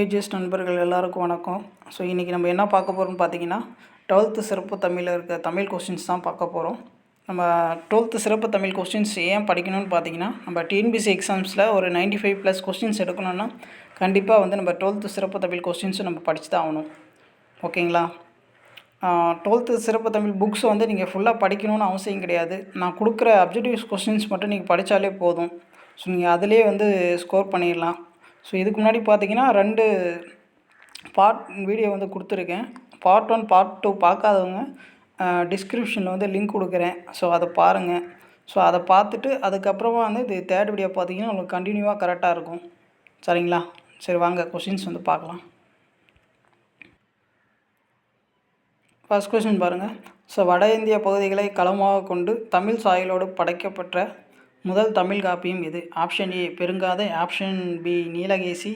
AGS நண்பர்கள் எல்லாருக்கும் வணக்கம். ஸோ இன்றைக்கி நம்ம என்ன பார்க்க போகிறோம்னு பார்த்தீங்கன்னா டுவெல்த்து சிறப்பு தமிழில் இருக்க தமிழ் கொஸ்டின்ஸ் தான் பார்க்க போகிறோம் நம்ம டுவெல்த்து சிறப்பு தமிழ் கொஸ்டின்ஸ் ஏன் படிக்கணும்னு பார்த்தீங்கன்னா நம்ம டிஎன்பிசி எக்ஸாம்ஸில் ஒரு 95 ஃபைவ் ப்ளஸ் கொஸ்டின்ஸ் எடுக்கணும்னா கண்டிப்பாக வந்து நம்ம டுவெல்த்து சிறப்பு தமிழ் கொஸ்டின்ஸும் நம்ம படிச்சு தான் ஆகணும். ஓகேங்களா? டுவெல்த்து சிறப்பு தமிழ் புக்ஸ் வந்து நீங்கள் ஃபுல்லாக படிக்கணும்னு அவசியம் கிடையாது. நான் கொடுக்குற அப்ஜெக்டிவ்ஸ் கொஸ்டின்ஸ் மட்டும் நீங்கள் படித்தாலே போதும். ஸோ நீங்கள் அதிலே வந்து ஸ்கோர் பண்ணிடலாம். ஸோ இதுக்கு முன்னாடி பார்த்தீங்கன்னா ரெண்டு பார்ட் வீடியோ வந்து கொடுத்துருக்கேன். பார்ட் ஒன் பார்ட் டூ பார்க்காதவங்க டிஸ்கிரிப்ஷனில் வந்து லிங்க் கொடுக்குறேன். ஸோ அதை பாருங்கள் ஸோ அதை பார்த்துட்டு அதுக்கப்புறமா வந்து இது தேர்ட் வீடியோ பார்த்தீங்கன்னா உங்களுக்கு கண்டினியூவாக கரெக்டாக இருக்கும். சரிங்களா? சரி வாங்க. கொஷின்ஸ் வந்து பார்க்கலாம் ஃபஸ்ட் கொஸ்டின் பாருங்கள் ஸோ வட இந்திய பகுதிகளை களமாக கொண்டு தமிழ் சாயலோடு படைக்கப்பட்ட முதல் தமிழ் காப்பியம் இது. Option A Perungathai. Option B Neelakesi.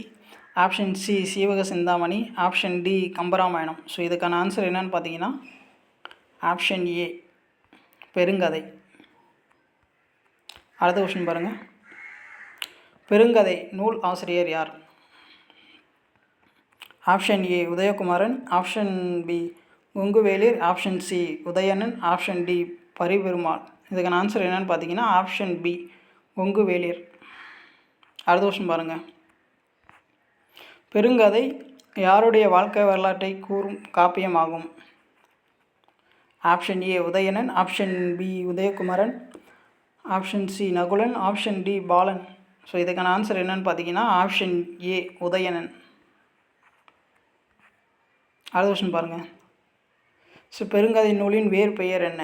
Option C Seevaka Chinthamani. Option D Kambaramayanam. So இதுக்கான ஆன்சர் என்னன்னு பார்த்தீங்கன்னா ஆப்ஷன் ஏ பெருங்கதை. அடுத்த கொஷின் பாருங்கள் பெருங்கதை நூல் ஆசிரியர் யார்? Option A Udayakumaran. Option B Konguvelir option C Udayanan. Option D Pariperumal. இதுக்கான ஆன்சர் என்னன்னு பார்த்தீங்கன்னா ஆப்ஷன் பி உங்குவேலிர் அடுத்த வருஷம் பாருங்கள் பெருங்கதை யாருடைய வாழ்க்கை வரலாற்றை கூறும் காப்பியமாகும்? Option A Udayanan. Option B Udayakumaran. Option C Nakulan. Option D Balan. So இதுக்கான ஆன்சர் என்னன்னு பார்த்தீங்கன்னா ஆப்ஷன் ஏ உதயணன். அடுத்த கொஸ்டின் பாருங்கள் ஸோ பெருங்கதை நூலின் வேறு பெயர் என்ன?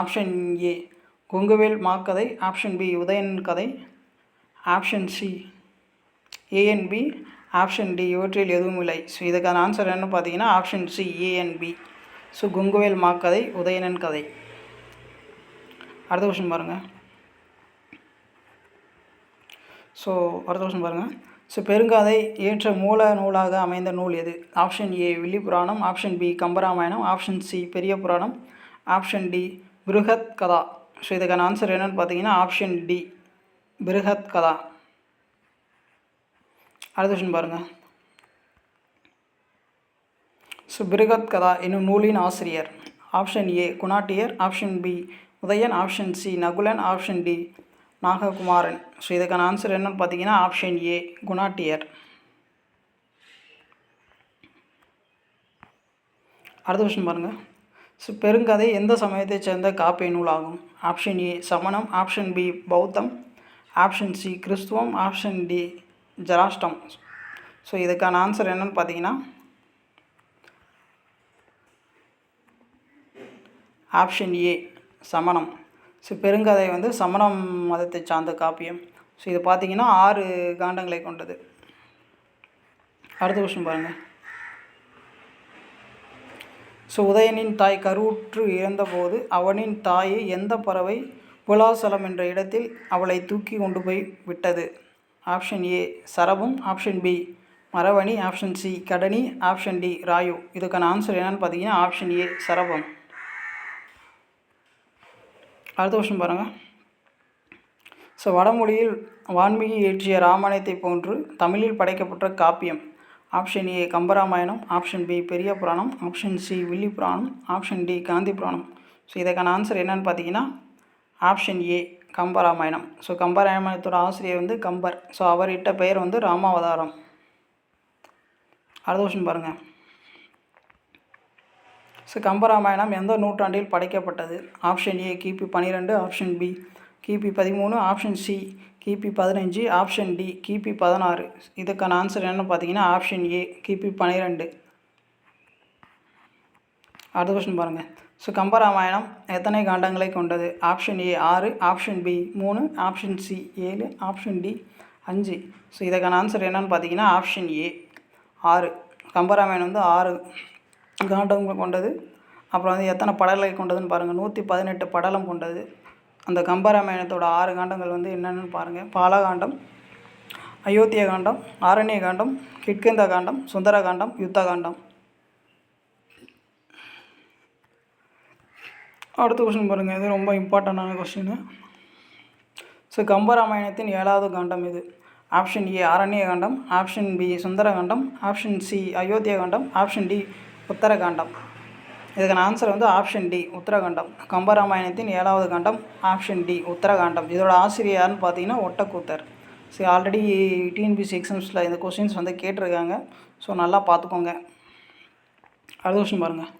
Option A Konguvel Makkathai option B Udayanan Kathai. Option C A and B option D இவற்றில் எதுவும் இல்லை. ஸோ இதுக்கான ஆன்சர் என்ன பார்த்தீங்கன்னா option C A and B so Konguvel Makkathai Udayanan Kathai. அடுத்த கொஸ்டின் பாருங்கள் ஸோ அடுத்த கொஸ்டின் பாருங்கள் ஸோ பெருங்காதை ஏற்ற மூல நூலாக அமைந்த நூல் எது? Option A Villi Puranam option B Kambaramayanam. Option C Periya Puranam. Option D Brihat கதா ஸோ இதுக்கான ஆன்சர் என்னன்னு பார்த்தீங்கன்னா ஆப்ஷன் டி பிருகத் கதா அடுத்த கொஸ்டின் பாருங்கள் ஸோ பிருகத் கதா என்னும் நூலின் ஆசிரியர். Option A Gunadhyar. Option B Udayan. Option C Nakulan. Option D Nagakumaran. So இதுக்கான ஆன்சர் என்னென்னு பார்த்தீங்கன்னா ஆப்ஷன் ஏ குணாட்டியர். அடுத்த கொஸ்டின் பாருங்கள் பெருங்கதை எந்த சமயத்தைச் சேர்ந்த காப்பிய நூலாகும்? ஆப்ஷன் ஏ சமணம். ஆப்ஷன் பி பௌத்தம். ஆப்ஷன் சி கிறிஸ்துவம். ஆப்ஷன் டி ஜராஷ்டம். ஸோ இதுக்கான ஆன்சர் என்னன்னு பார்த்தீங்கன்னா ஆப்ஷன் ஏ சமணம். ஸோ பெருங்கதை வந்து சமணம் மதத்தை சார்ந்த காப்பியம். ஸோ இது பார்த்தீங்கன்னா ஆறு காண்டங்களை கொண்டது. அடுத்த கொஸ்டின் பாருங்கள் ஸோ உதயனின் தாய் கருவுற்று இறந்தபோது அவனின் தாயை எந்த பறவை புலாசலம் என்ற இடத்தில் அவளை தூக்கி கொண்டு போய் விட்டது. ஆப்ஷன் ஏ சரபம். ஆப்ஷன் பி மரவணி ஆப்ஷன் சி கடனி. ஆப்ஷன் டி ராயு. இதுக்கான ஆன்சர் என்னன்னு பார்த்தீங்கன்னா ஆப்ஷன் ஏ சரபம். அடுத்த கொஸ்டின் பாருங்கள் ஸோ வடமொழியில் வான்மீகி இயற்றிய ராமாயணத்தை போன்று தமிழில் படைக்கப்பட்ட காப்பியம். Option A Kambaramayanam option B Periya Puranam option C Villi Puranam option D Gandhi Puranam. So இதற்கான ஆன்சர் என்னன்னு பார்த்தீங்கன்னா ஆப்ஷன் ஏ கம்பராமாயணம். ஸோ கம்பராமாயணத்தோட ஆசிரியர் வந்து கம்பர். ஸோ அவர் இட்ட பெயர் வந்து ராமாவதாரம். அடுத்த கொஸ்டின் பாருங்கள் ஸோ கம்பராமாயணம் எந்த நூற்றாண்டில் படைக்கப்பட்டது? ஆப்ஷன் ஏ கிபி பன்னிரெண்டு ஆப்ஷன் பி கிபி பதிமூணு ஆப்ஷன் சி கிபி பதினஞ்சு ஆப்ஷன் டி கிபி பதினாறு. இதுக்கான ஆன்சர் என்னன்னு பார்த்தீங்கன்னா ஆப்ஷன் ஏ கிபி பன்னிரெண்டு அடுத்த கொஸ்டின் பாருங்கள் ஸோ கம்பராமாயணம் எத்தனை காண்டங்களை கொண்டது? ஆப்ஷன் ஏ ஆறு ஆப்ஷன் பி மூணு ஆப்ஷன் சி ஏழு ஆப்ஷன் டி அஞ்சு. ஸோ இதுக்கான ஆன்சர் என்னன்னு பார்த்தீங்கன்னா ஆப்ஷன் ஏ ஆறு. கம்பராமாயணம் வந்து ஆறு காண்டங்கள் கொண்டது. அப்புறம் வந்து எத்தனை படலை கொண்டதுன்னு பாருங்கள் நூற்றி பதினெட்டு படலம் கொண்டது. அந்த கம்பராமாயணத்தோட ஆறு காண்டங்கள் வந்து என்னென்னு பாருங்கள் பாலகாண்டம் அயோத்திய காண்டம் ஆரண்ய காண்டம் கிட்கிந்த காண்டம் சுந்தர காண்டம் யுத்த காண்டம். அடுத்த கொஸ்டின் பாருங்கள் இது ரொம்ப இம்பார்ட்டண்டான கொஸ்டின் ஸோ கம்பராமாயணத்தின் ஏழாவது காண்டம் இது. Option A Aranyakandam option B Sundarakandam option C Ayodhya Kandam. Option D Uttarakandam இதுக்கான ஆன்சர் வந்து ஆப்ஷன் டி உத்தரகாண்டம். கம்பராமாயணத்தின் ஏழாவது காண்டம் ஆப்ஷன் டி உத்தரகாண்டம். இதோட ஆசிரியர் யாருன்னு பார்த்தீங்கன்னா ஒட்டக்கூத்தர். சரி ஆல்ரெடி டிஎன்பிசி எக்ஸாம்ஸில் இந்த கொஸ்டின்ஸ் வந்து கேட்டிருக்காங்க. ஸோ நல்லா பார்த்துக்கோங்க. அடுத்த கொஸ்டின் பாருங்கள்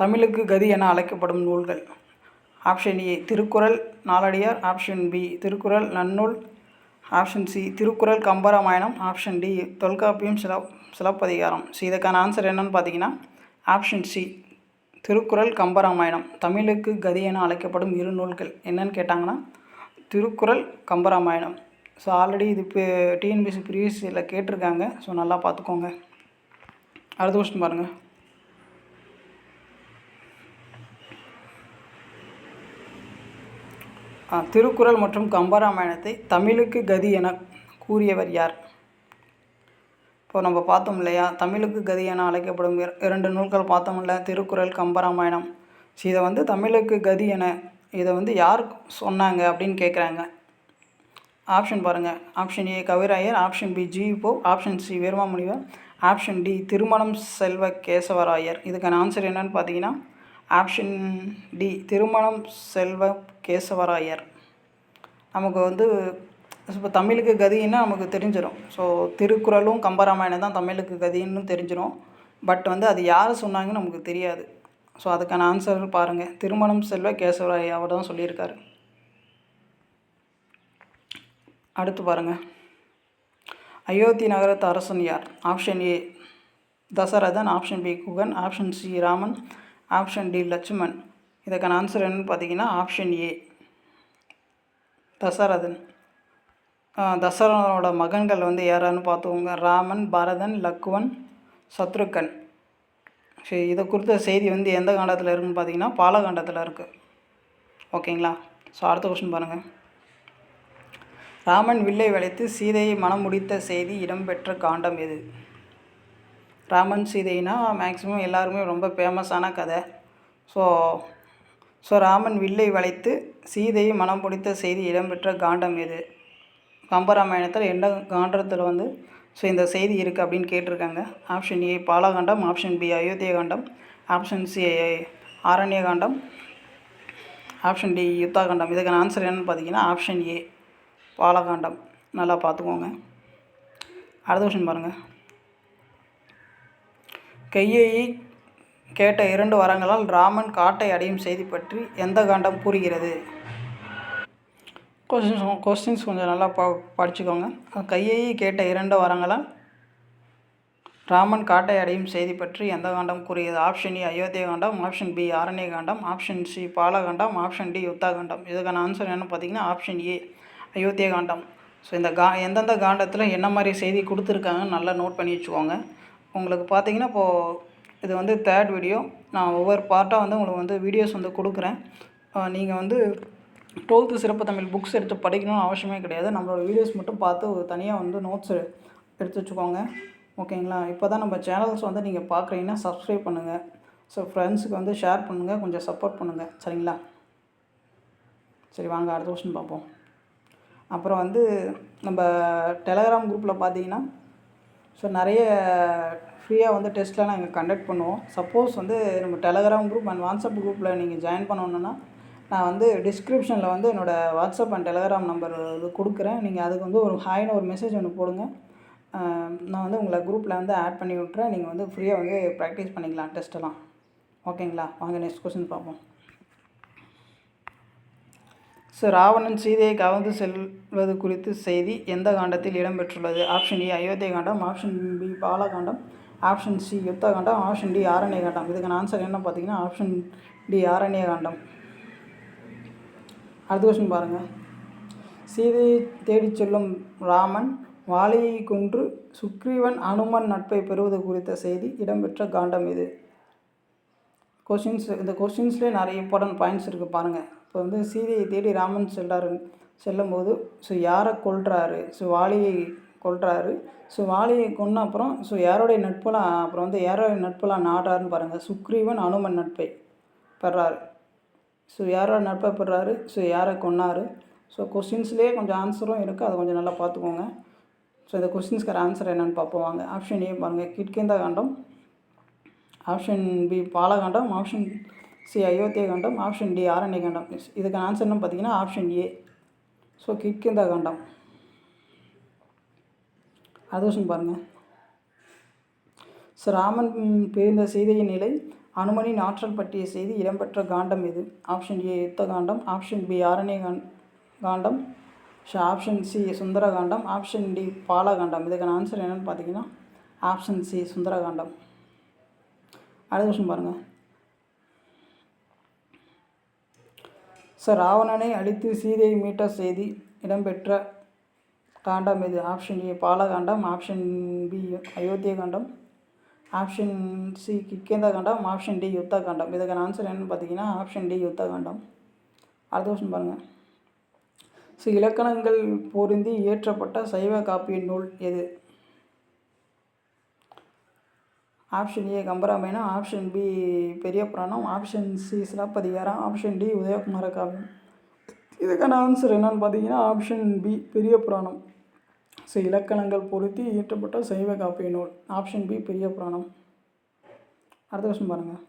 தமிழுக்கு கதி என அழைக்கப்படும் நூல்கள். Option A Thirukkural Naladiyar option B Thirukkural Nannool. Option C Thirukkural Kambaramayanam. Option D Tholkappiyam சில சிலப்பதிகாரம். ஸோ இதுக்கான ஆன்சர் என்னன்னு பார்த்தீங்கன்னா ஆப்ஷன் சி திருக்குறள் கம்பராமாயணம். தமிழுக்கு கதி என அழைக்கப்படும் இரு நூல்கள் என்னன்னு கேட்டாங்கன்னா திருக்குறள் கம்பராமாயணம். ஸோ ஆல்ரெடி இது இப்போ டிஎன்பிசி ப்ரீவியஸில் கேட்டிருக்காங்க. ஸோ நல்லா பார்த்துக்கோங்க. அடுத்த கொஸ்டின் பாருங்கள் திருக்குறள் மற்றும் கம்பராமாயணத்தை தமிழுக்கு கதி என கூறியவர் யார்? இப்போ நம்ம பார்த்தோம் இல்லையா? தமிழுக்கு கதி என அழைக்கப்படும் இரண்டு நூல்கள் பார்த்தோம் இல்லை? திருக்குறள் கம்பராமாயணம். ஸோ இதை வந்து தமிழுக்கு கதி என இதை வந்து யார் சொன்னாங்க அப்படின்னு கேட்குறாங்க ஆப்ஷன் பாருங்கள் option A Kaviraayar. Option B G Pope. Option C Veeramamunivar option D Thirumanam Selva Kesavarayar. இதுக்கான ஆன்சர் என்னன்னு பார்த்தீங்கன்னா ஆப்ஷன் டி திருமணம் செல்வ கேசவராயர். நமக்கு வந்து இப்போ தமிழுக்கு கதின்னா நமக்கு தெரிஞ்சிடும் ஸோ திருக்குறளும் கம்பராமாயணம் தான் தமிழுக்கு கதின்னு தெரிஞ்சிடும் பட் வந்து அது யார் சொன்னாங்கன்னு நமக்கு தெரியாது. ஸோ அதுக்கான ஆன்சர் பாருங்கள் திருமணம் செல்வ கேசவராய் அவர் தான் சொல்லியிருக்காரு. அடுத்து பாருங்கள் அயோத்தி நகரத்து அரசன் யார்? Option A Dasharathan. Option B Guhan. Option C Raman. Option D Lakshman. இதுக்கான ஆன்சர் என்னன்னு பார்த்தீங்கன்னா ஆப்ஷன் ஏ தசரதன். தசரதனோட மகன்கள் வந்து யாரான்னு பார்த்துக்கோங்க. ராமன் பரதன் லக்குவன் சத்ருக்கன். சரி இதை குறித்த செய்தி வந்து எந்த காண்டத்தில் இருக்குன்னு பார்த்தீங்கன்னா பாலகாண்டத்தில் இருக்குது ஓகேங்களா? ஸோ அடுத்த கொஸ்டின் பாருங்கள் ராமன் வில்லை வளைத்து சீதையை மனம் முடித்த செய்தி இடம்பெற்ற காண்டம் எது? ராமன் சீதைனா மேக்ஸிமம் எல்லாருமே ரொம்ப ஃபேமஸான கதை. ஸோ ஸோ ராமன் வில்லை வளைத்து சீதையை மனம் பிடித்த செய்தி இடம்பெற்ற காண்டம் எது? கம்பராமாயணத்தில் எந்த காண்டத்தில் வந்து ஸோ இந்த செய்தி இருக்குது அப்படின்னு கேட்டிருக்காங்க. Option A Balakandam. Option B Ayodhya Kandam. Option C Aranya Kandam. Option D Yuddha Kandam. இதுக்கான ஆன்சர் என்னென்னு பார்த்தீங்கன்னா ஆப்ஷன் ஏ பாலகாண்டம். நல்லா பார்த்துக்கோங்க. அடுத்த கொஷின் பாருங்கள் கையை கேட்ட இரண்டு வரங்களால் ராமன் காட்டை அடையும் செய்தி பற்றி எந்த காண்டம் கூறுகிறது? கொஸ்டின்ஸ் கொஸ்டின்ஸ் கொஞ்சம் நல்லா ப படிச்சுக்கோங்க. கையை கேட்ட இரண்டு வரங்களால் ராமன் காட்டை அடையும் செய்தி பற்றி எந்த காண்டம் கூறியது? Option A Ayodhya Kandam option B Aranya Kandam option C Balakandam option D Yuddha Kandam. இதுக்கான ஆன்சர் என்ன பார்த்தீங்கன்னா option A Ayodhya Kandam. So இந்த கா எந்தெந்த காண்டத்தில் என்ன மாதிரி செய்தி கொடுத்துருக்காங்கன்னு நல்லா நோட் பண்ணி வச்சுக்கோங்க. உங்களுக்கு பார்த்தீங்கன்னா இப்போது இது வந்து தேர்ட் வீடியோ நான் ஒவ்வொரு பார்ட்டாக வந்து உங்களுக்கு வந்து வீடியோஸ் வந்து கொடுக்குறேன். நீங்கள் வந்து டுவெல்த்து சிறப்பு தமிழ் புக்ஸ் எடுத்து படிக்கணும்னு அவசியமே கிடையாது. நம்மளோட வீடியோஸ் மட்டும் பார்த்து தனியாக வந்து நோட்ஸ் எடுத்து வச்சுக்கோங்க. ஓகேங்களா இப்போ தான் நம்ம சேனல்ஸ் வந்து நீங்கள் பார்க்குறீங்கன்னா சப்ஸ்கிரைப் பண்ணுங்கள் ஸோ ஃப்ரெண்ட்ஸுக்கு வந்து ஷேர் பண்ணுங்கள் கொஞ்சம் சப்போர்ட் பண்ணுங்கள் சரிங்களா? சரி வாங்க அடுத்த கொஸ்டின் பார்ப்போம். அப்புறம் வந்து நம்ம டெலகிராம் குரூப்பில் பார்த்தீங்கன்னா ஸோ நிறைய ஃப்ரீயாக வந்து டெஸ்ட்லாம் நாங்கள் கண்டக்ட் பண்ணுவோம். சப்போஸ் வந்து நம்ம டெலகிராம் குரூப் அண்ட் வாட்ஸ்அப் குரூப்பில் நீங்கள் ஜாயின் பண்ணணுன்னா நான் வந்து டிஸ்கிரிப்ஷனில் வந்து என்னோடய வாட்ஸ்அப் அண்ட் டெலகிராம் நம்பர் இது கொடுக்குறேன். நீங்கள் அதுக்கு வந்து ஒரு ஹாய்னு ஒரு மெசேஜ் ஒன்று போடுங்க. நான் வந்து உங்களை குரூப்பில் வந்து ஆட் பண்ணி விட்றேன் நீங்கள் வந்து ஃப்ரீயாக வந்து ப்ராக்டிஸ் பண்ணிக்கலாம் டெஸ்ட்டெல்லாம் ஓகேங்களா வாங்க நெக்ஸ்ட் கொஸ்டின் பார்ப்போம். ஸோ ராவணன் சீதையை கவர்ந்து செல்வது குறித்து செய்தி எந்த காண்டத்தில் இடம்பெற்றுள்ளது? Option A Ayodhya Kandam. Option B Balakandam option C Yuddha Kandam. Option D Aranya Kandam. இதுக்கான ஆன்சர் என்ன பார்த்தீங்கன்னா ஆப்ஷன் டி ஆரண்ய காண்டம். அடுத்த கொஸ்டின் பாருங்கள் சீதையை தேடிச் செல்லும் ராமன் வாலியை கொன்று சுக்ரீவன் அனுமன் நட்பை பெறுவது குறித்த செய்தி இடம்பெற்ற காண்டம் இது. கொஷின்ஸ் இந்த கொஷின்ஸ்லேயே நிறைய இம்பார்ட்டன்ட் பாயிண்ட்ஸ் இருக்குது பாருங்கள் இப்போ வந்து சீதையை தேடி ராமன் செல்றாரு செல்லும்போது ஸோ யாரை கொள்கிறாரு ஸோ வாலியை கொள்கிறாரு ஸோ வாலியை கொன்ன அப்புறம் ஸோ யாரோடைய நட்பெல்லாம் அப்புறம் வந்து யாரோடைய நட்பெல்லாம் நாடுறாருன்னு பாருங்கள் சுக்ரீவன் அனுமன் நட்பை பெறாரு. ஸோ யாரோட நட்பை பெறாரு ஸோ யாரை கொன்னார்? ஸோ கொஸ்டின்ஸ்லேயே கொஞ்சம் ஆன்சரும் இருக்குது அதை கொஞ்சம் நல்லா பார்த்துக்கோங்க. ஸோ இந்த கொஸ்டின்ஸ்க்கான ஆன்சர் என்னென்னு பார்ப்போம். வாங்க. ஆப்ஷன் ஏ பாருங்கள் Kishkindha Kandam. Option B Balakandam option C Ayodhya Kandam. Option D Aranya Kandam. இதுக்கான ஆன்சர் என்ன பார்த்தீங்கன்னா ஆப்ஷன் ஏ ஸோ கிட்கிந்தா காண்டம். அது கொஸ்டின் பாருங்கள் ஸோ ராமன் பிரிந்த சீதையின் நிலை அனுமனின் ஆற்றல் பற்றிய செய்தி இடம்பெற்ற காண்டம் எது option A Yuddha Kandam option B Aranya Kandam option C Sundarakandam option D Balakandam இதுக்கான ஆன்சர் என்னென்னு பார்த்தீங்கன்னா ஆப்ஷன் சி சுந்தரகாண்டம் அடுத்த கொஸ்டின் பாருங்கள் சார் ராவணனை அழித்து சீதையை மீட்ட செய்தி இடம்பெற்ற காண்டம் இது. Option A Balakandam option B Ayodhya Kandam option C Kishkindha Kandam option D Yuddha Kandam இதுக்கான ஆன்சர் என்னன்னு பார்த்தீங்கன்னா ஆப்ஷன் டி யுத்த காண்டம் அடுத்த கொஸ்டின் பாருங்கள் ஸோ இலக்கணங்கள் பொருந்தி இயற்றப்பட்ட சைவ காப்பிய நூல் எது? Option A Kambaramayanam option B Periya Puranam option C Silappathikaram option D Udayakumara Kaviyam. இதுக்கான ஆன்சர் என்னன்னு பார்த்தீங்கன்னா option B Periya Puranam. So இலக்கணங்கள் பொருத்தி இயற்றப்பட்ட சைவ காப்பிய நூல். ஆப்ஷன் பி பெரிய புராணம். அடுத்த கொஸ்டின் பாருங்கள்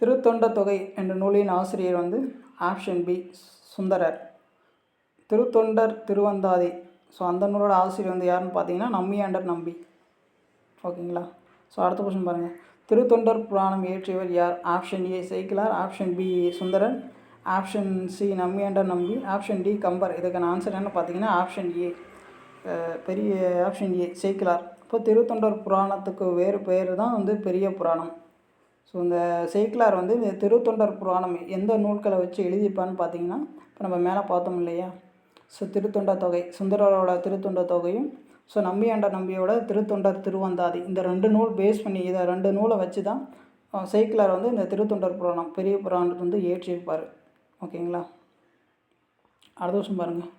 திருத்தொண்ட தொகை என்ற நூலின் ஆசிரியர் வந்து ஆப்ஷன் பி சுந்தரர். திருத்தொண்டர் திருவந்தாதி. ஸோ அந்த நூலோட ஆசிரியர் வந்து யாருன்னு பார்த்தீங்கன்னா நம்மியாண்டர் நம்பி. ஓகேங்களா? ஸோ அடுத்த கொஸ்டின் பாருங்கள் திருத்தொண்டர் புராணம் இயற்றியவர் யார்? Option A Sekkizhar. Option B Sundaran. Option C Nambiyandar Nambi option D Kambar. இதுக்கான ஆன்சர் என்ன பார்த்தீங்கன்னா ஆப்ஷன் ஏ. பெரிய ஆப்ஷன் ஏ சேக்கிலார் இப்போ திருத்தொண்டர் புராணத்துக்கு வேறு பேர் தான் வந்து பெரிய புராணம். ஸோ இந்த சேக்கிலார் வந்து இந்த திருத்தொண்டர் புராணம் எந்த நூல்களை வச்சு எழுதிப்பான்னு பார்த்தீங்கன்னா இப்போ நம்ம மேலே பார்த்தோம் இல்லையா? ஸோ திருத்தொண்ட தொகை சுந்தரரோட திருத்தொண்ட தொகையும் ஸோ நம்பியாண்ட நம்பியோட திருத்தொண்டர் திருவந்தாதி. இந்த ரெண்டு நூல் பேஸ் பண்ணி இதை ரெண்டு நூலை வச்சு தான் சேக்கிலார் வந்து இந்த திருத்தொண்டர் புராணம் பெரிய புராணத்தை வந்து ஏற்றியிருப்பார் ஓகேங்களா? அடுத்த வருஷம் பாருங்கள்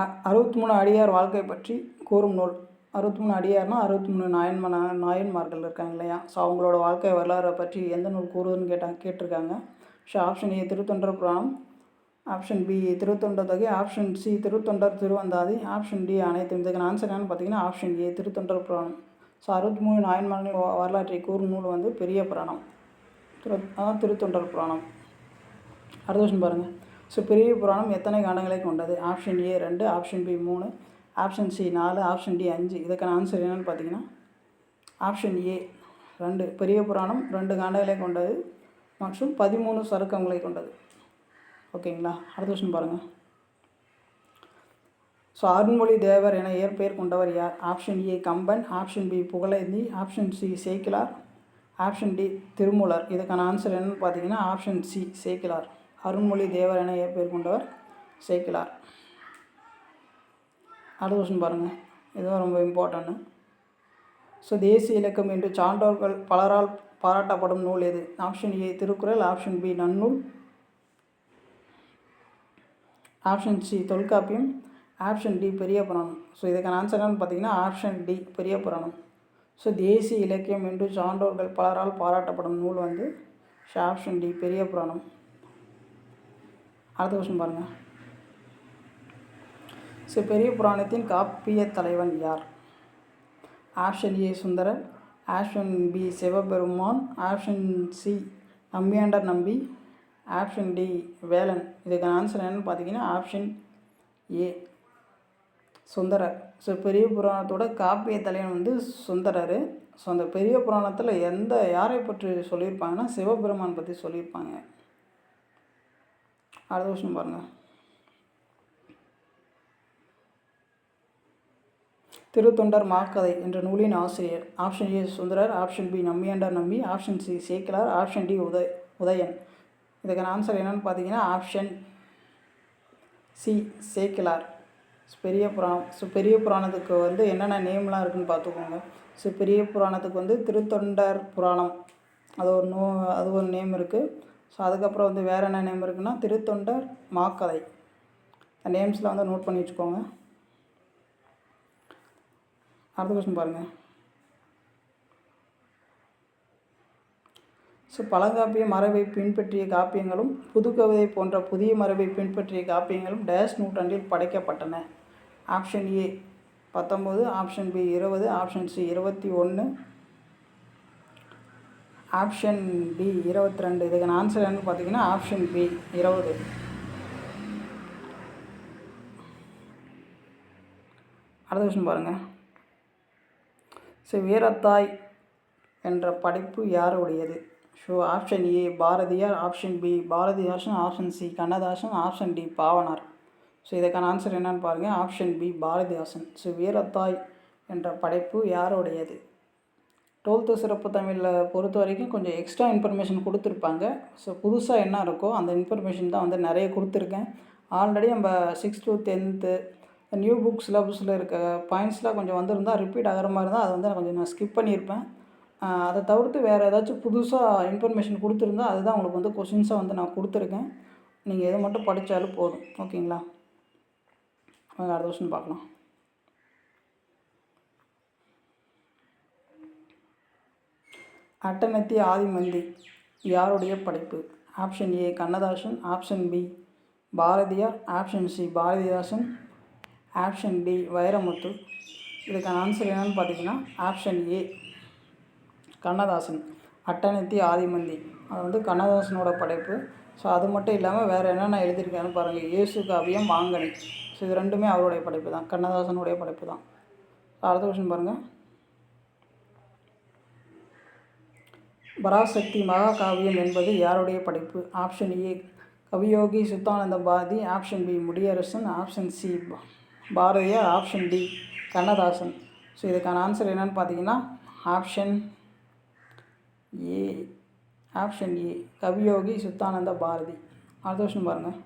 அ அறுபத்தி மூணு அடியார் வாழ்க்கை பற்றி கூறும் நூல். அறுபத்தி மூணு அடியார்னா அறுபத்தி மூணு நாயன்ம நாயன்மார்கள் இருக்காங்க இல்லையா? ஸோ அவங்களோட வாழ்க்கை வரலாறை பற்றி எந்த நூல் கூறுதுன்னு கேட்டாங்க கேட்டிருக்காங்க. ஸோ ஆப்ஷன் ஏ திருத்தொண்டர் புராணம். ஆப்ஷன் பி திருத்தொண்ட தொகை. ஆப்ஷன் சி திருத்தொண்டர் திருவந்தாதி. ஆப்ஷன் டி அனைத்தும். இதுக்கான ஆன்சர் என்னன்னு பார்த்தீங்கன்னா ஆப்ஷன் ஏ திருத்தொண்டர் புராணம். ஸோ அறுபத்தி மூணு நாயன்மார்கள் வரலாற்றை கூறும் நூல் வந்து பெரிய புராணம். திரு திருத்தொண்டர் புராணம். அடுத்த கொஸ்டின் பாருங்கள் ஸோ பெரிய புராணம் எத்தனை காண்டங்களை கொண்டது? ஆப்ஷன் ஏ ரெண்டு ஆப்ஷன் பி மூணு ஆப்ஷன் சி நாலு ஆப்ஷன் டி அஞ்சு. இதுக்கான ஆன்சர் என்னென்னு பார்த்தீங்கன்னா ஆப்ஷன் ஏ ரெண்டு. பெரிய புராணம் ரெண்டு காண்டங்களை கொண்டது மற்றும் பதிமூணு சருக்கங்களை கொண்டது. ஓகேங்களா அடுத்த கொஸ்டின் பாருங்கள் ஸோ அருண்மொழி தேவர் என இயற்பெயர் கொண்டவர் யார்? Option A Kamban option B Pugazhendi option C Sekkizhar option D Thirumoolar. இதுக்கான ஆன்சர் என்னன்னு பார்த்தீங்கன்னா ஆப்ஷன் சி சேக்கிலார். அருண்மொழி தேவர் என பேர் கொண்டவர் சேக்கிலார். அடுத்த கொஸ்டின் பாருங்கள் இதுவும் ரொம்ப இம்பார்ட்டன்ட்டு ஸோ தேசிய இலக்கம் என்று சான்றோர்கள் பலரால் பாராட்டப்படும் நூல் எது? Option A Thirukkural. Option B Nannul. Option C Tolkappiyam. Option D Periya Puranam so இதுக்கான ஆன்சர் என்னன்னு பார்த்தீங்கன்னா option D Periya Puranam so தேசிய இலக்கியம் என்று சான்றோர்கள் பலரால் பாராட்டப்படும் நூல் வந்து ஆப்ஷன் டி பெரிய புராணம் அடுத்த கொஸ்டின் பாருங்கள் ஸோ பெரிய புராணத்தின் காப்பிய தலைவன் யார்? Option A Sundaran option B Sivaperuman. Option C Nambiyandar Nambi. Option D Velan. இதுக்கான ஆன்சர் என்னென்னு பார்த்தீங்கன்னா ஆப்ஷன் ஏ சுந்தரர். ஸோ பெரிய புராணத்தோட காப்பிய தலைவன் வந்து சுந்தரர். ஸோ அந்த பெரிய புராணத்தில் எந்த யாரை பற்றி சொல்லியிருப்பாங்கன்னா சிவபெருமான் பற்றி சொல்லியிருப்பாங்க. அடுத்த வருஷம் பாருங்கள் திருத்தொண்டர் மாக்கதை என்ற நூலின் ஆசிரியர். Option A Sundarar. Option B Nambiyandar Nambi. Option C Sekkizhar option D Uday Udayan. இதுக்கான ஆன்சர் என்னென்னு பார்த்தீங்கன்னா ஆப்ஷன் சி சேக்கிலார் பெரிய புராணம் ஸோ பெரிய புராணத்துக்கு வந்து என்னென்ன நேம்லாம் இருக்குதுன்னு பார்த்துக்கோங்க. ஸோ பெரிய புராணத்துக்கு வந்து திருத்தொண்டர் புராணம். அது ஒரு நோ அது ஒரு நேம் இருக்குது ஸோ அதுக்கப்புறம் வந்து வேறு என்ன நேம் இருக்குன்னா திருத்தொண்டர் மாக்கதை அந்த நேம்ஸில் வந்து நோட் பண்ணி வச்சுக்கோங்க. அடுத்த கொஸ்டின் பாருங்கள் ஸோ பழங்காப்பிய மரபை பின்பற்றிய காப்பியங்களும் புதுக்கவிதை போன்ற புதிய மரபை பின்பற்றிய காப்பியங்களும் டேஷ் நூற்றாண்டில் படைக்கப்பட்டன. ஆப்ஷன் ஏ பத்தொம்போது ஆப்ஷன் பி இருபது ஆப்ஷன் சி இருபத்தி ஒன்று ஆப்ஷன் பி இருபத்தி ரெண்டு இதுக்கான ஆன்சர் என்னன்னு பார்த்தீங்கன்னா ஆப்ஷன் பி இருபது. அடுத்த கொஸ்டின் பாருங்கள் ஸோ வீரத்தாய் என்ற படைப்பு யாருடையது? So option A Bharathiyar. Option B Bharathidasan. Option C Kannadasan. Option D Pavanar. So இதுக்கான ஆன்சர் என்னன்னு பாருங்கள் option B Bharathidasan. So Veerathai என்ற படைப்பு யாருடையது? டுவெல்த்து சிறப்பு தமிழில் பொறுத்த வரைக்கும் கொஞ்சம் எக்ஸ்ட்ரா இன்ஃபர்மேஷன் கொடுத்துருப்பாங்க. ஸோ புதுசாக என்ன இருக்கோ அந்த இன்ஃபர்மேஷன் தான் வந்து நிறைய கொடுத்துருக்கேன். ஆல்ரெடி நம்ம six to tenth new book சிலபஸில் இருக்க பாயிண்ட்ஸ்லாம் கொஞ்சம் வந்திருந்தால் ரிப்பீட் ஆகிற மாதிரி இருந்தால் அதை வந்து நான் கொஞ்சம் நான் ஸ்கிப் பண்ணியிருப்பேன். அதை தவிர்த்து வேறு ஏதாச்சும் புதுசாக இன்ஃபர்மேஷன் கொடுத்துருந்தா அதுதான் உங்களுக்கு வந்து கொஷின்ஸாக வந்து நான் கொடுத்துருக்கேன். நீங்கள் எதை மட்டும் படித்தாலும் போதும். ஓகேங்களா அடுத்த கொஸ்டின் பார்க்கலாம். அட்டனத்தி ஆதிமந்தி யாருடைய படைப்பு? Option A Kannadasan. Option B Bharathiyar. Option C Bharathidasan. Option D Vairamuthu. இதுக்கான ஆன்சர் என்னென்னு பார்த்தீங்கன்னா ஆப்ஷன் ஏ கண்ணதாசன். அட்டனத்தி ஆதிமந்தி அது வந்து கண்ணதாசனோட படைப்பு. ஸோ அது மட்டும் இல்லாமல் வேறு என்னென்ன எழுதியிருக்காருன்னு பாருங்கள் இயேசு காவியம் மாங்கனி. ஸோ இது ரெண்டுமே அவருடைய படைப்பு தான். கண்ணதாசனுடைய படைப்பு தான். அடுத்த கொஷின் பாருங்கள் பராசக்தி மகாகாவியம் என்பது யாருடைய படைப்பு? Option A Kaviyogi Suddhananda Bharathi option B Mudiyarasan option C Bharathiyar. Option D Kannadasan. So இதுக்கான ஆன்சர் என்னன்னு பார்த்தீங்கன்னா option A option A Kaviyogi Suddhananda Bharathi அடுத்த கொஸ்டின் பாருங்கள்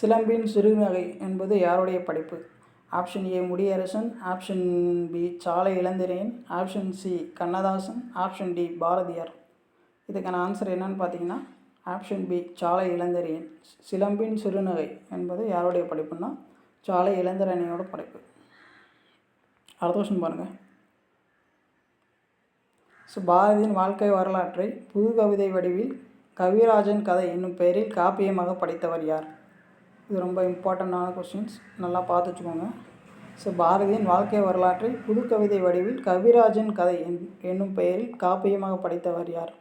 சிலம்பின் சிறுநகை என்பது யாருடைய படைப்பு? Option A Mudiyarasan option B Salai Ilanthiraiyan option C Kannadasan option D Bharathiyar. இதுக்கான answer என்னன்னு பார்த்தீங்கன்னா ஆப்ஷன் பி சாலை இளந்திரையன். சிலம்பின் சிறுநகை என்பது யாருடைய படைப்புன்னா சாலை இளந்திரையனோட படைப்பு. அடுத்த கொஸ்டின் பாருங்கள் ஸோ பாரதியின் வாழ்க்கை வரலாற்றை புது கவிதை வடிவில் கவிராஜன் கதை என்னும் பெயரில் காப்பியமாக படைத்தவர் யார்? இது ரொம்ப இம்பார்ட்டண்ட்டான கொஸ்டின்ஸ். நல்லா பார்த்து வச்சுக்கோங்க ஸோ பாரதியின் வாழ்க்கை வரலாற்றை புது கவிதை வடிவில் கவிராஜன் கதை என் என்னும் பெயரில் காப்பியமாக படைத்தவர் யார்?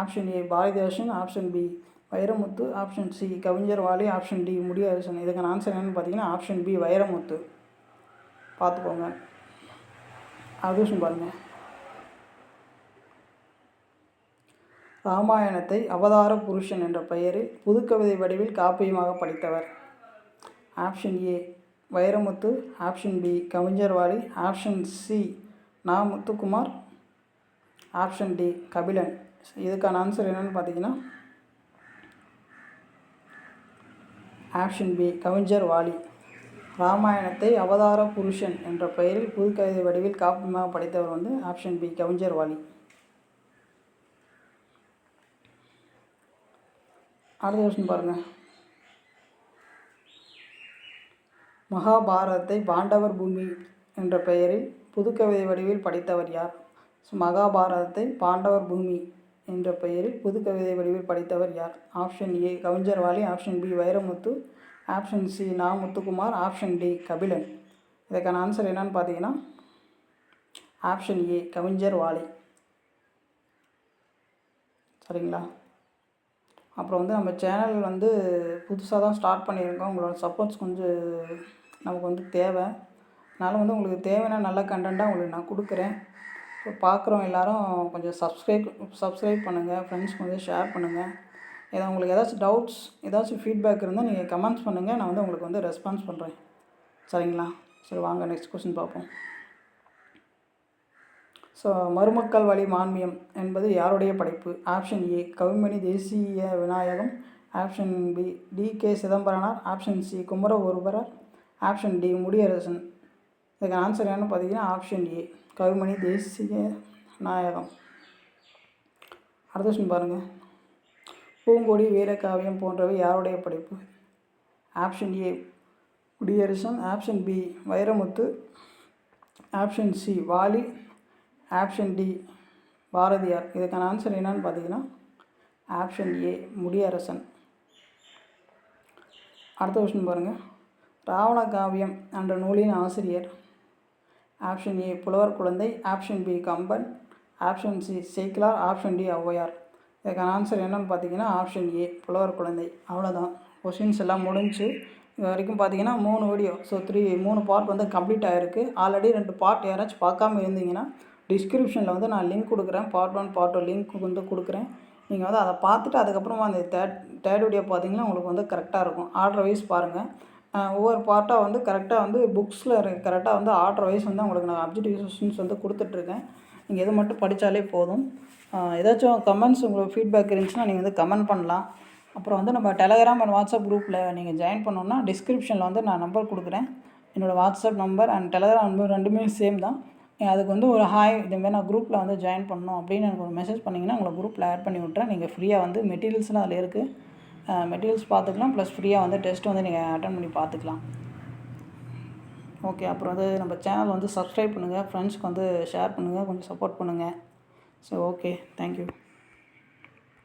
Option A Bharathidasan. Option B Vairamuthu. Option C கவிஞர் வாலி. Option D Mudiyarasan. இதுக்கான ஆன்சர் என்னன்னு பார்த்தீங்கன்னா ஆப்ஷன் பி வைரமுத்து. பார்த்துக்கோங்க. அது பாருங்கள் ராமாயணத்தை அவதார புருஷன் என்ற பெயரில் புதுக்கவிதை வடிவில் காப்பியமாக படித்தவர். Option A Vairamuthu. Option B கவிஞர்வாடி option C Na Muthukumar option D Kabilan. இதுக்கான ஆன்சர் என்னென்னு பார்த்தீங்கன்னா ஆப்ஷன் பி கவிஞர் வாலி ராமாயணத்தை அவதார புருஷன் என்ற பெயரில் புதுக்கவிதை வடிவில் காப்பியமாக படித்தவர் வந்து ஆப்ஷன் பி கவிஞர் வாலி அடுத்த கொஸ்டின் பாருங்கள் மகாபாரதத்தை பாண்டவர் பூமி என்ற பெயரில் புதுக்கவிதை வடிவில் படித்தவர் யார்? மகாபாரதத்தை பாண்டவர் பூமி என்ற பெயரில் புதுக்கவிதை வடிவில் படித்தவர் யார்? ஆப்ஷன் ஏ கவிஞர் Vaali option B Vairamuthu. Option C Na Muthukumar option D Kabilan. இதுக்கான ஆன்சர் என்னன்னு பார்த்தீங்கன்னா ஆப்ஷன் ஏ கவிஞர் வாலி சரிங்களா? அப்புறம் வந்து நம்ம சேனல் வந்து புதுசாக தான் ஸ்டார்ட் பண்ணியிருக்கோம். உங்களோட சப்போர்ட்ஸ் கொஞ்சம் நமக்கு வந்து தேவை. அதனால் வந்து உங்களுக்கு தேவையான நல்ல கண்டென்ட்டாக உங்களுக்கு நான் கொடுக்குறேன். ஸோ பார்க்குறோம் எல்லாரும் கொஞ்சம் சப்ஸ்கிரைப் சப்ஸ்கிரைப் பண்ணுங்கள் ஃப்ரெண்ட்ஸ்க்கு வந்து ஷேர் பண்ணுங்கள் ஏதோ உங்களுக்கு ஏதாச்சும் டவுட்ஸ் ஏதாச்சும் ஃபீட்பேக் இருந்தால் நீங்கள் கமெண்ட்ஸ் பண்ணுங்கள் நான் வந்து உங்களுக்கு வந்து ரெஸ்பான்ஸ் பண்ணுறேன் சரிங்களா? சரி வாங்க நெக்ஸ்ட் கொஸ்டின் பார்ப்போம். ஸோ மருமக்கள் வழி மான்மியம் என்பது யாருடைய படைப்பு? Option A Kavimani Desiya Vinayagam. Option B T K Chidambaranar. Option C Kumara ஒருவரர் option D Mudiyarasan. இதுக்கு ஆன்சர் என்னன்னு பார்த்தீங்கன்னா ஆப்ஷன் ஏ கவிமணி தேசிய நாயகம் அடுத்த கொஸ்டின் பாருங்கள் பூங்கொடி வீரக்காவியம் போன்றவை யாருடைய படைப்பு? Option A Kudiyarasan option B Vairamuthu. Option C Vaali. Option D Bharathiyar. இதுக்கான ஆன்சர் என்னன்னு பார்த்தீங்கன்னா ஆப்ஷன் ஏ முடியரசன். அடுத்த கொஸ்டின் பாருங்கள் ராவண காவியம் என்ற நூலின் ஆசிரியர். Option A Pulavar Kuzhandhai. Option B Kamban. Option C Sekkizhar option D Avvaiyar. இதுக்கான ஆன்சர் என்னன்னு பார்த்தீங்கன்னா ஆப்ஷன் ஏ புலவர் குழந்தை. அவ்வளோதான் கொஷின்ஸ் எல்லாம் முடிஞ்சு இது வரைக்கும் பார்த்தீங்கன்னா மூணு வீடியோ ஸோ த்ரீ மூணு பார்ட் வந்து கம்ப்ளீட் ஆகிருக்கு ஆல்ரெடி ரெண்டு பார்ட் யாராச்சும் பார்க்காம இருந்தீங்கன்னா டிஸ்கிரிப்ஷனில் வந்து நான் லிங்க் கொடுக்குறேன். Part one part two link வந்து கொடுக்குறேன். நீங்கள் வந்து அதை பார்த்துட்டு அதுக்கப்புறமா அந்த தேர்ட் தேர்ட் வீடியோ பார்த்தீங்கன்னா உங்களுக்கு வந்து கரெக்டாக இருக்கும். ஆர்டர் வைஸ் பாருங்கள் ஒவ்வொரு பார்ட்டாக வந்து கரெக்டாக வந்து புக்ஸில் கரெக்டாக வந்து ஆர்டர் வைஸ் வந்து உங்களுக்கு நான் அப்ஜெக்டிவ் கொஸ்டின்ஸ் வந்து கொடுத்துட்ருக்கேன். நீங்கள் எது மட்டும் படித்தாலே போதும். ஏதாச்சும் கமெண்ட்ஸ் உங்களுக்கு ஃபீட்பேக் இருந்துச்சுன்னா நீங்கள் வந்து கமெண்ட் பண்ணலாம். அப்புறம் வந்து நம்ம டெலகிராம் அண்ட் வாட்ஸ்அப் குரூப்பில் நீங்கள் ஜாயின் பண்ணோன்னா டிஸ்கிரிப்ஷனில் வந்து நான் நம்பர் கொடுக்குறேன். என்னோடய WhatsApp number and Telegram number ரெண்டுமே சேம் தான். அதுக்கு வந்து ஒரு ஹாய் இதுமாரி நான் குரூப்பில் வந்து ஜாயின் பண்ணணும் அப்படின்னு எனக்கு ஒரு மெசேஜ் பண்ணிங்கன்னா உங்களை குரூப்பில் ஆட் பண்ணி விட்றேன் நீங்கள் ஃப்ரீயாக வந்து மெட்டீரியல்ஸ்லாம் அதில் இருக்குது மெட்டீரியல்ஸ் பார்த்துக்கலாம். ப்ளஸ் ஃப்ரீயாக வந்து டெஸ்ட் வந்து நீங்கள் அட்டன் பண்ணி பார்த்துக்கலாம். ஓகே அப்புறம் வந்து நம்ம சேனல் வந்து சப்ஸ்கிரைப் பண்ணுங்கள் ஃப்ரெண்ட்ஸ்க்கு வந்து ஷேர் பண்ணுங்கள் கொஞ்சம் சப்போர்ட் பண்ணுங்கள் ஸோ ஓகே தேங்க்யூ